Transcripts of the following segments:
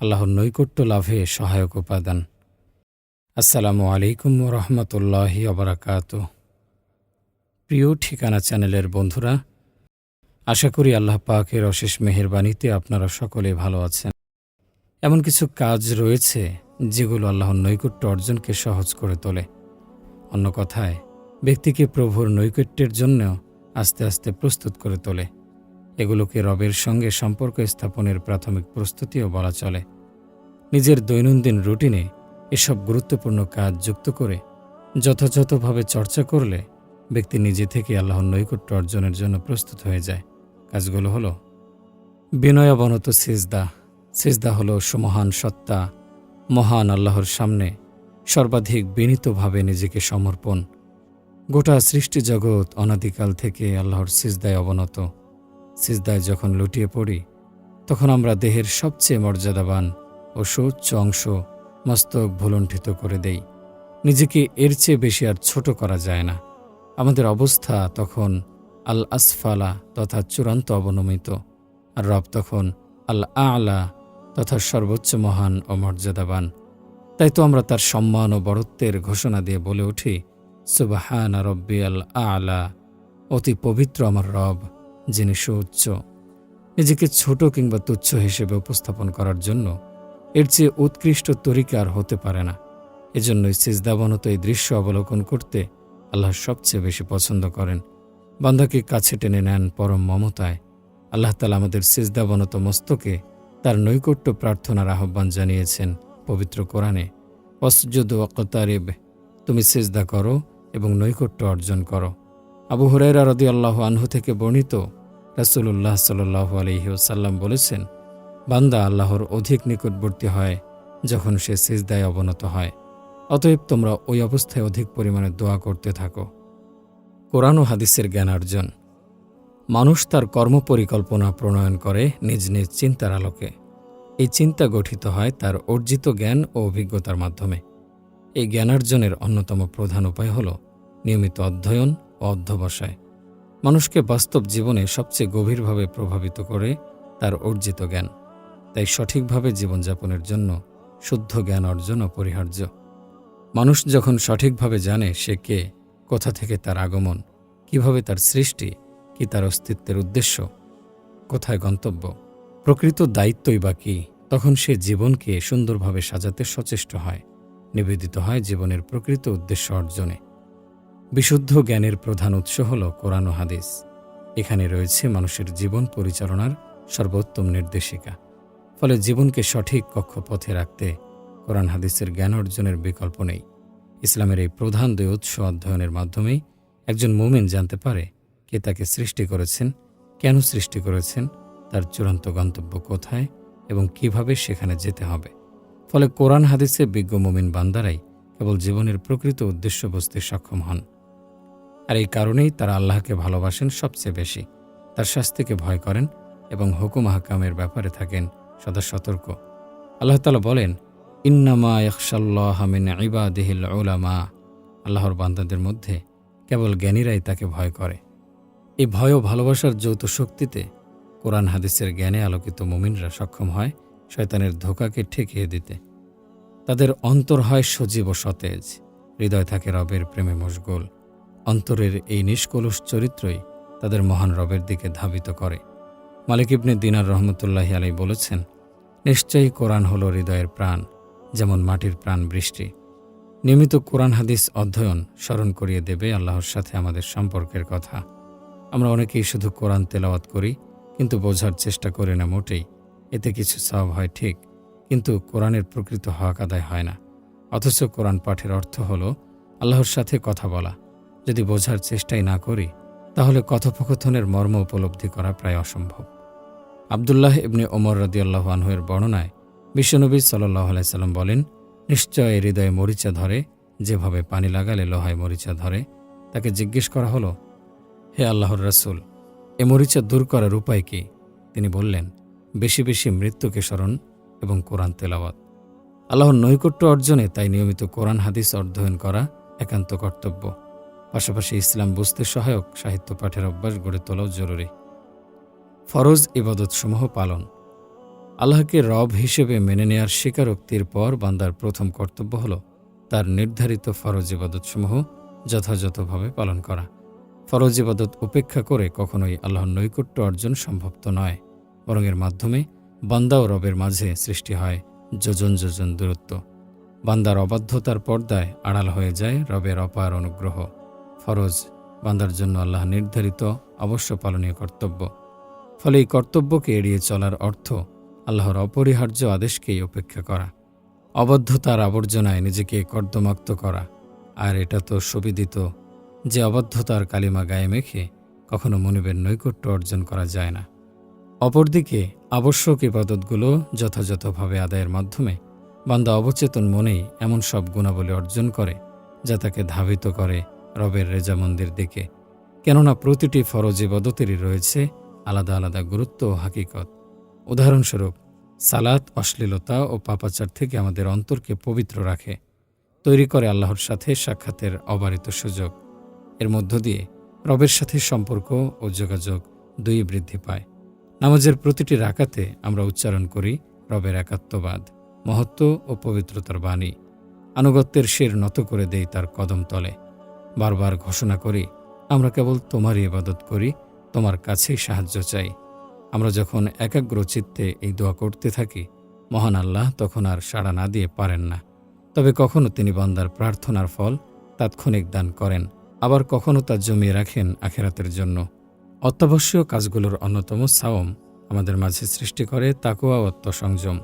আল্লাহর নৈকট্য লাভে সহায়ক উপাদান। আসসালামু আলাইকুম রহমতুল্লাহি অবরাকাত প্রিয় ঠিকানা চ্যানেলের বন্ধুরা, আশা করি আল্লাহ পাকের অশেষ মেহেরবানিতে আপনারা সকলে ভালো আছেন। এমন কিছু কাজ রয়েছে যেগুলো আল্লাহর নৈকট্য অর্জনকে সহজ করে তোলে। অন্য কথায়, ব্যক্তিকে প্রভুর নৈকট্যের জন্য আস্তে আস্তে প্রস্তুত করে তোলে। এগুলোকে রবের সঙ্গে সম্পর্ক স্থাপনের প্রাথমিক প্রস্তুতিও বলা চলে। নিজের দৈনন্দিন রুটিনে এসব গুরুত্বপূর্ণ কাজ যুক্ত করে যথাযথভাবে চর্চা করলে ব্যক্তি নিজে থেকে আল্লাহর নৈকট্য অর্জনের জন্য প্রস্তুত হয়ে যায়। কাজগুলো হলো বিনয়াবনত সিজদা। সিজদা হলো সুমহান সত্তা, মহান আল্লাহর সামনে সর্বাধিক বিনীতভাবে নিজেকে সমর্পণ। গোটা সৃষ্টি জগৎ অনাদিকাল থেকে আল্লাহর সিজদায় অবনত। সিজদায় যখন লুটিয়ে পড়ি, তখন আমরা দেহের সবচেয়ে মর্যাদাবান ও সুউচ্চ অংশ মস্তক ভুলণ্ঠিত করে দেই। নিজেকে এর চেয়ে বেশি আর ছোট করা যায় না। আমাদের অবস্থা তখন আল আসফালা তথা চূড়ান্ত অবনমিত। আর রব তখন আল আলা তথা সর্বোচ্চ মহান ও মর্যাদাবান। তাই তো আমরা তার সম্মান ও বড়ত্বের ঘোষণা দিয়ে বলে উঠি, সুবাহান রব্বি আল আলা অতি পবিত্র আমার রব, যিনি সুউচ্চ। নিজেকে ছোট কিংবা তুচ্ছ হিসেবে উপস্থাপন করার জন্য এর চেয়ে উৎকৃষ্ট তরিকা আর হতে পারে না। এজন্যই সিজদাবনত এই দৃশ্য অবলোকন করতে আল্লাহ সবচেয়ে বেশি পছন্দ করেন। বান্দাকে কাছে টেনে নেন পরম মমতায়। আল্লাহ তালা আমাদের সিজদাবনত মস্তকে তার নৈকট্য প্রার্থনার আহ্বান জানিয়েছেন পবিত্র কোরআনে। অসজুদ ওকতারিব তুমি সিজদা করো এবং নৈকট্য অর্জন করো। আবু হুরাইরা রদি আল্লাহ আনহু থেকে বর্ণিত রাসুল্লাহ সাল্লাহ আলহিউসাল্লাম বলেছেন বান্দা আল্লাহর অধিক নিকটবর্তী হয় যখন সে সিজদায় অবনত হয়। অতএব তোমরা ওই অবস্থায় অধিক পরিমাণে দোয়া করতে থাকো। কোরআন ও হাদিসের জ্ঞানার্জন মানুষ তার কর্মপরিকল্পনা প্রণয়ন করে নিজ নিজ চিন্তার আলোকে। এই চিন্তা গঠিত হয় তার অর্জিত জ্ঞান ও অভিজ্ঞতার মাধ্যমে। এই জ্ঞানার্জনের অন্যতম প্রধান উপায় হল নিয়মিত অধ্যয়ন ও অধ্যবসায়। মানুষকে বাস্তব জীবনে সবচেয়ে গভীরভাবে প্রভাবিত করে তার অর্জিত জ্ঞান। তাই সঠিকভাবে জীবনযাপনের জন্য শুদ্ধ জ্ঞান অর্জন অপরিহার্য মানুষ যখন সঠিকভাবে জানে সে কে, কোথা থেকে তার আগমন, কীভাবে তার সৃষ্টি, কি তার অস্তিত্বের উদ্দেশ্য, কোথায় গন্তব্য, প্রকৃত দায়িত্বই বা কী, তখন সে জীবনকে সুন্দরভাবে সাজাতে সচেষ্ট হয়, নিবেদিত হয় জীবনের প্রকৃত উদ্দেশ্য অর্জনে। বিশুদ্ধ জ্ঞানের প্রধান উৎস হল কোরআন হাদিস। এখানে রয়েছে মানুষের জীবন পরিচালনার সর্বোত্তম নির্দেশিকা। ফলে জীবনকে সঠিক কক্ষপথে রাখতে কোরআন হাদিসের জ্ঞান অর্জনের বিকল্প নেই। ইসলামের এই প্রধান দুই উৎস অধ্যয়নের মাধ্যমেই একজন মোমেন জানতে পারে কে তাকে সৃষ্টি করেছেন, কেন সৃষ্টি করেছেন, তার চূড়ান্ত গন্তব্য কোথায় এবং কীভাবে সেখানে যেতে হবে। ফলে কোরআন হাদিসে বিজ্ঞ মোমিন বান্দারাই কেবল জীবনের প্রকৃত উদ্দেশ্য বুঝতে সক্ষম হন। আর এই কারণেই তারা আল্লাহকে ভালোবাসেন সবচেয়ে বেশি। তার শাস্তিকে ভয় করেন এবং হুকুম হাকামের ব্যাপারে থাকেন সদা সতর্ক। আল্লাহ তালা বলেন, ইন্নামা ইকশাল্লাহমিন ইবাদিহিল ওলামা আল্লাহর বান্দাদের মধ্যে কেবল জ্ঞানীরাই তাকে ভয় করে। এই ভয় ও ভালোবাসার যৌথ শক্তিতে কোরআন হাদিসের জ্ঞানে আলোকিত মুমিনরা সক্ষম হয় শয়তানের ধোকাকে ঠেকিয়ে দিতে। তাদের অন্তর হয় সজীব ও সতেজ, হৃদয় থাকে রবের প্রেমে মশগুল। অন্তরের এই নিষ্কলুষ চরিত্রই তাদের মহান রবের দিকে ধাবিত করে। মালিক ইবনে দিনার রহমতুল্লাহি আলাই বলেছেন, নিশ্চয়ই কোরআন হল হৃদয়ের প্রাণ, যেমন মাটির প্রাণ বৃষ্টি। নিয়মিত কোরআন হাদিস অধ্যয়ন স্মরণ করিয়ে দেবে আল্লাহর সাথে আমাদের সম্পর্কের কথা। আমরা অনেকেই শুধু কোরআন তেলাওয়াত করি, কিন্তু বোঝার চেষ্টা করি না মোটেই। এতে কিছু সব হয় ঠিক, কিন্তু কোরআনের প্রকৃত হক আদায় হয় না। অথচ কোরআন পাঠের অর্থ হল, আল্লাহর সাথে কথা বলা। যদি বোঝার চেষ্টাই না করি, তাহলে কথোপকথনের মর্ম উপলব্ধি করা প্রায় অসম্ভব। আবদুল্লাহ ইবনে ওমর রদিয়াল্লাহ আনহুয়ের বর্ণনায় বিশ্বনবী সাল্লাহ আলাইসাল্লাম বলেন, নিশ্চয় হৃদয়ে মরিচা ধরে, যেভাবে পানি লাগালে লোহায় মরিচা ধরে, তাকে জিজ্ঞেস করা হলো, হে আল্লাহর রসুল, এ মরিচা দূর করার উপায় কি? তিনি বললেন, বেশি বেশি মৃত্যুকে স্মরণ এবং কোরআন তেলাওয়াত। আল্লাহর নৈকট্য অর্জনে তাই নিয়মিত কোরআন, হাদিস অধ্যয়ন করা একান্ত কর্তব্য। পাশাপাশি ইসলাম বুঝতে সহায়ক সাহিত্য পাঠের অভ্যাস গড়ে তোলাও জরুরি। ফরজ ইবাদতসমূহ পালন। আল্লাহকে রব হিসেবে মেনে নেয়ার স্বীকারোক্তির পর বান্দার প্রথম কর্তব্য হল তার নির্ধারিত ফরজ ইবাদতসমূহ যথাযথভাবে পালন করা। ফরজ ইবাদত উপেক্ষা করে কখনোই আল্লাহর নৈকট্য অর্জন সম্ভব তো নয়, বরং এর মাধ্যমে বান্দা ও রবের মাঝে সৃষ্টি হয় যোজন যোজন দূরত্ব। বান্দার অবাধ্যতার পর্দায় আড়াল হয়ে যায় রবের অপার অনুগ্রহ। ফরজ বান্দার জন্য আল্লাহ নির্ধারিত অবশ্য পালনীয় কর্তব্য। ফলে এই কর্তব্যকে এড়িয়ে চলার অর্থ আল্লাহর অপরিহার্য আদেশকেই উপেক্ষা করা। অবদ্ধতার আবর্জনায় নিজেকে কর্দমাক্ত করা। আর এটা তো সুবিদিত যে অবদ্ধতার কালিমা গায়ে মেখে কখনো মনিবের নৈকট্য অর্জন করা যায় না। অপরদিকে আবশ্যক ইবাদতগুলো যথাযথভাবে আদায়ের মাধ্যমে বান্দা অবচেতন মনেই এমন সব গুণাবলী অর্জন করে যা তাকে ধাবিত করে রবের রেজামন্দির দিকে। কেননা প্রতিটি ফরজ ইবাদতেরই রয়েছে আলাদা আলাদা গুরুত্ব ও হাকিকত। উদাহরণস্বরূপ, সালাত অশ্লীলতা ও পাপাচার থেকে আমাদের অন্তরকে পবিত্র রাখে, তৈরি করে আল্লাহর সাথে সাক্ষাতের অবারিত সুযোগ। এর মধ্য দিয়ে রবের সাথে সম্পর্ক ও যোগাযোগ দুই বৃদ্ধি পায়। নামাজের প্রতিটি রাকাতে আমরা উচ্চারণ করি রবের একাত্মবাদ, মহত্ব ও পবিত্রতার বাণী। আনুগত্যের শির নত করে দেই তার কদম তলে। বারবার ঘোষণা করি, আমরা কেবল তোমারই ইবাদত করি তোমার কাছেই সাহায্য চাই। আমরা যখন একাগ্র চিত্তে এই দোয়া করতে থাকি, মহান আল্লাহ তখন আর সাড়া না দিয়ে পারেন না। তবে কখনো তিনি বান্দার প্রার্থনার ফল তাৎক্ষণিক দান করেন, আবার কখনো তা জমিয়ে রাখেন আখেরাতের জন্য। অত্যাবশ্যক কাজগুলোর অন্যতম সাওম আমাদের মাঝে সৃষ্টি করে তাকুয়া ও আত্মসংযম।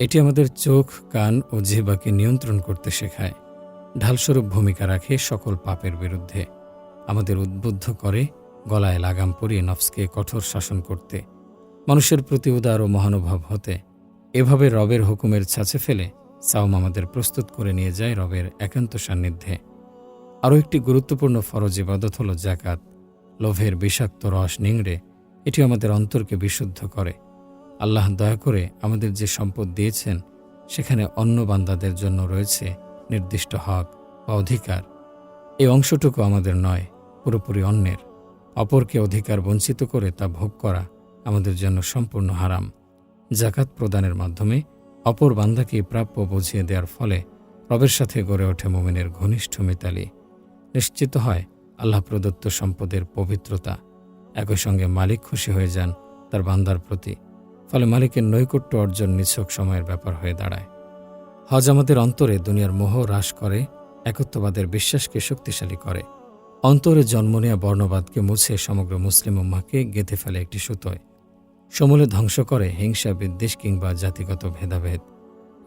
এটি আমাদের চোখ, কান ও জিহ্বাকে নিয়ন্ত্রণ করতে শেখায়। ঢালস্বরূপ ভূমিকা রাখে সকল পাপের বিরুদ্ধে। আমাদের উদ্বুদ্ধ করে গলায় লাগাম পরিয়ে নফসকে কঠোর শাসন করতে মানুষের প্রতি উদার ও মহানুভব হতে, এভাবে রবের হুকুমের ছাঁচে ফেলে সাওম আমাদের প্রস্তুত করে নিয়ে যায় রবের একান্ত সান্নিধ্যে। আরও একটি গুরুত্বপূর্ণ ফরজ ইবাদত হল জাকাত লোভের বিষাক্ত রস নিংড়ে এটি আমাদের অন্তরকে বিশুদ্ধ করে। আল্লাহ দয়া করে আমাদের যে সম্পদ দিয়েছেন, সেখানে অন্য বান্দাদের জন্য রয়েছে নির্দিষ্ট হক বা অধিকার। এই অংশটুকু আমাদের নয়, পুরোপুরি অন্যের। অপরকে অধিকার বঞ্চিত করে তা ভোগ করা আমাদের জন্য সম্পূর্ণ হারাম। জাকাত প্রদানের মাধ্যমে অপর বান্দাকে প্রাপ্য বুঝিয়ে দেওয়ার ফলে রবের সাথে গড়ে ওঠে মোমিনের ঘনিষ্ঠ মিতালি। নিশ্চিত হয় আল্লাহ প্রদত্ত সম্পদের পবিত্রতা। একই সঙ্গে মালিক খুশি হয়ে যান তার বান্দার প্রতি, ফলে মালিকের নৈকট্য অর্জন নিছক সময়ের ব্যাপার হয়ে দাঁড়ায়। হজ আমাদের অন্তরে দুনিয়ার মোহ হ্রাস করে, একত্ববাদের বিশ্বাসকে শক্তিশালী করে। অন্তরে জন্ম নেয়া বর্ণবাদকে মুছে সমগ্র মুসলিম উম্মাকে গেঁথে ফেলে একটি সুতোয়। সমূলে ধ্বংস করে হিংসা, বিদ্বেষ কিংবা জাতিগত ভেদাভেদ।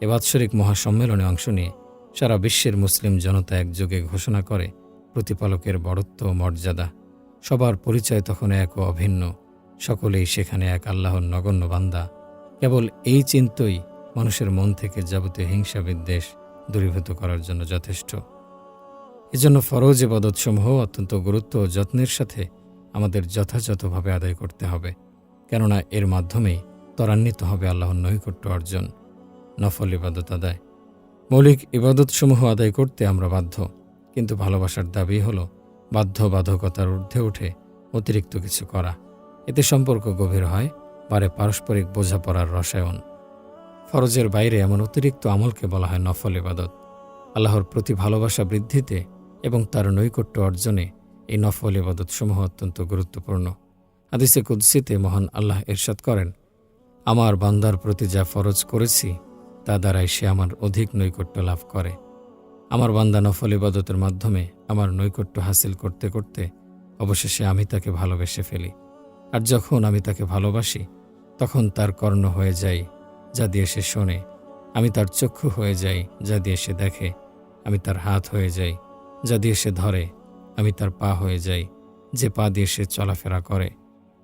এ বাৎসরিক মহাসম্মেলনে অংশ নিয়ে সারা বিশ্বের মুসলিম জনতা একযোগে ঘোষণা করে প্রতিপালকের বড়ত্ব মর্যাদা। সবার পরিচয় তখন এক ও অভিন্ন। সকলেই সেখানে এক আল্লাহর নগণ্য বান্দা। কেবল এই চিন্তই মানুষের মন থেকে যাবতীয় হিংসা, বিদ্বেষ দূরীভূত করার জন্য যথেষ্ট। এজন্য ফরজ ইবাদতসমূহ অত্যন্ত গুরুত্ব ও যত্নের সাথে আমাদের যথাযথভাবে আদায় করতে হবে, কেননা এর মাধ্যমেই ত্বরান্বিত হবে আল্লাহর নৈকট্য অর্জন। নফল ইবাদত আদায়। মৌলিক ইবাদতসমূহ আদায় করতে আমরা বাধ্য, কিন্তু ভালোবাসার দাবি হল বাধ্য বাধকতার ঊর্ধ্বে উঠে অতিরিক্ত কিছু করা। এতে সম্পর্ক গভীর হয়, বারে পারস্পরিক বোঝাপড়ার রসায়ন। ফরজের বাইরে এমন অতিরিক্ত আমলকে বলা হয় নফল ইবাদত। আল্লাহর প্রতি ভালোবাসা বৃদ্ধিতে এবং তার নৈকট্য অর্জনে এই নফল ইবাদতসমূহ অত্যন্ত গুরুত্বপূর্ণ। হাদিসে কুদ্সিতে মহান আল্লাহ এরশাদ করেন, আমার বান্দার প্রতি যা ফরজ করেছি, তা দ্বারাই সে আমার অধিক নৈকট্য লাভ করে। আমার বান্দা নফল ইবাদতের মাধ্যমে আমার নৈকট্য হাসিল করতে করতে অবশেষে আমি তাকে ভালোবেসে ফেলি। আর যখন আমি তাকে ভালোবাসি, তখন তার কর্ণ হয়ে যাই, যা দিয়ে সে শোনে। আমি তার চক্ষু হয়ে যাই, যা দিয়ে সে দেখে। আমি তার হাত হয়ে যাই যা দিয়ে সে ধরে, আমি তার পা হয়ে যাই, যে পা দিয়ে সে চলাফেরা করে।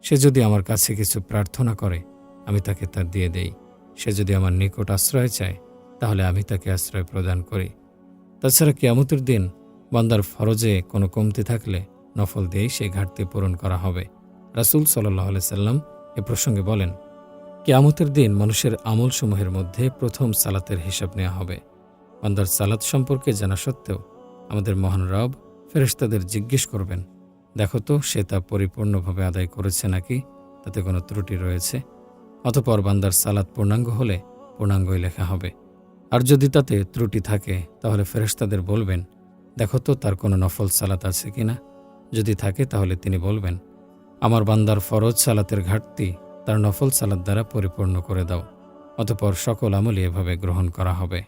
সে যদি আমার কাছে কিছু প্রার্থনা করে, আমি তাকে তা দিয়ে দেই। সে যদি আমার নিকট আশ্রয় চায়, তাহলে আমি তাকে আশ্রয় প্রদান করি। তাছাড়া কেয়ামতের দিন বান্দার ফরজে কোনো কমতি থাকলে নফল দিয়েই সে ঘাটতি পূরণ করা হবে। রাসুল সাল্লাহ সাল্লাম এ প্রসঙ্গে বলেন, কেয়ামতের দিন মানুষের আমলসমূহের মধ্যে প্রথম সালাতের হিসাব নেওয়া হবে। বান্দার সালাত সম্পর্কে জানা সত্ত্বেও আমাদের মহান রব ফেরেশতাদের জিজ্ঞেস করবেন, দেখো তো, সে তা পরিপূর্ণভাবে আদায় করেছে নাকি? তাতে কোনো ত্রুটি রয়েছে? অতপর বান্দার সালাত পূর্ণাঙ্গ হলে পূর্ণাঙ্গই লেখা হবে। আর যদি তাতে ত্রুটি থাকে, তাহলে ফেরেশতাদের বলবেন, দেখো তো, তার কোনো নফল সালাত আছে কিনা যদি থাকে, তাহলে তিনি বলবেন, আমার বান্দার ফরজ সালাতের ঘাটতি তার নফল সালাত দ্বারা পরিপূর্ণ করে দাও। অতপর সকল আমলই এভাবে গ্রহণ করা হবে।